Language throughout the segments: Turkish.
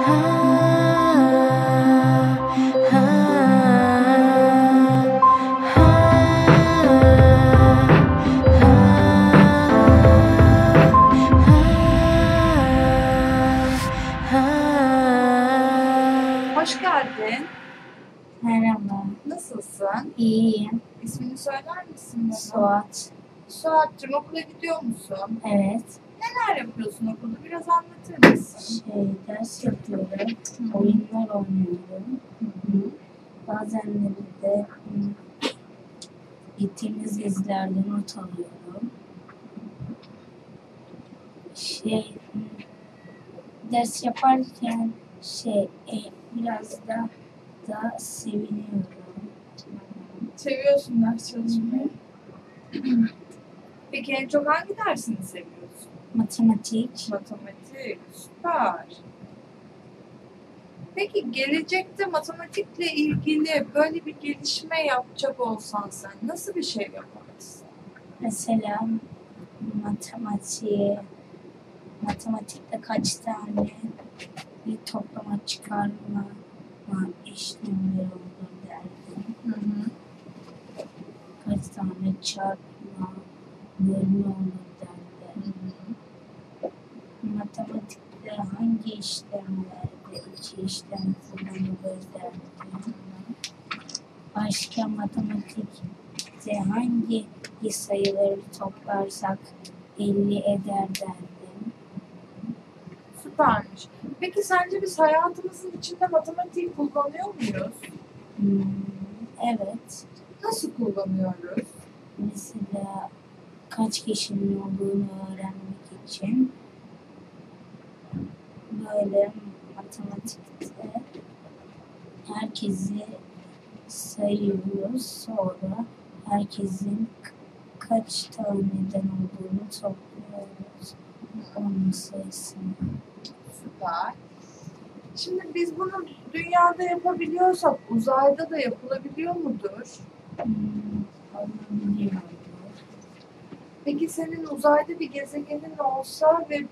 Hoş geldin. Merhaba. Nasılsın? İyiyim. İsmini söyler misin bana? Suat. Suat'cığım okula gidiyor musun? Evet. Neler yapıyorsun okulda? Biraz anlatır mısın? Şey, ders yapıyorum. Oyunlar oynuyorum. Bazenleri de gittiğimiz gezilerde not alıyorum. Şey, ders yaparken şey, e, biraz da da seviniyorum. Seviyorsun ders çalışmayı. Peki en çok hangi dersini seviyorsun? Matematik. Matematik. Süper. Peki gelecekte matematikle ilgili böyle bir gelişme yapacak olsan sen nasıl bir şey yaparsın? Mesela matematiğe, matematikte kaç tane bir toplama çıkarma var, işlemleri olur derdim. Hı hı. Kaç tane çarpma, olur derdim. Matematikte hangi işlemlerde iki işlem kullanılır derdim. Başka matematikte hangi sayıları toplarsak 50 eder derdim. Süpermiş. Peki sence biz hayatımızın içinde matematiği kullanıyor muyuz? Hmm, evet. Nasıl kullanıyoruz? Mesela kaç kişinin olduğunu öğrenmek için böyle matematikte herkesi sayıyoruz. Sonra herkesin kaç taneden olduğunu topluyoruz. Onun sayısını. Süper. Şimdi biz bunu dünyada yapabiliyorsak uzayda da yapılabiliyor mudur? Hmm, olabiliyordur. Peki senin uzayda bir gezegenin olsa ve e,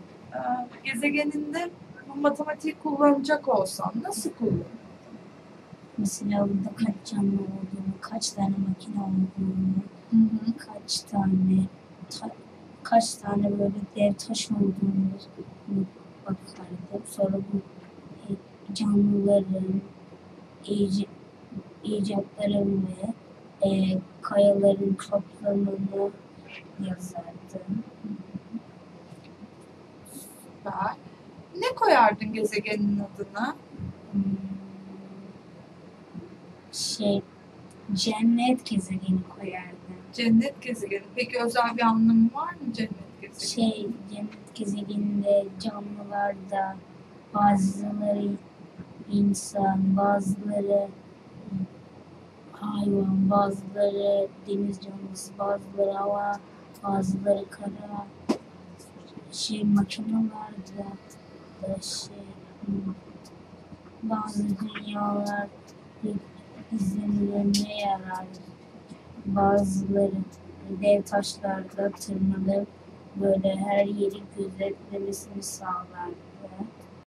gezegeninde bu matematiği kullanacak olsan nasıl kullanırdın? Mesela orada kaç canlı olduğunu, kaç tane makine olduğunu, kaç tane ta- kaç tane böyle dev taş olduğunu bakardım. Sonra bu e, canlıların ic- icatları ve e, kayaların toplamını yazardım. Süper. Ne koyardın gezegenin adına? Hmm, Şey, cennet gezegeni koyardım. Cennet gezegeni. Peki özel bir anlamı var mı cennet gezegeni? Şey, cennet gezegeninde canlılarda bazıları insan, bazıları hayvan, bazıları deniz canlısı, bazıları hava, bazıları kara. Şey, makinelerde da şey, bazı dünyalar izlenimlerine yarar. Bazıları dev taşlarda tırmanıp böyle her yeri gözetlemesini sağlar.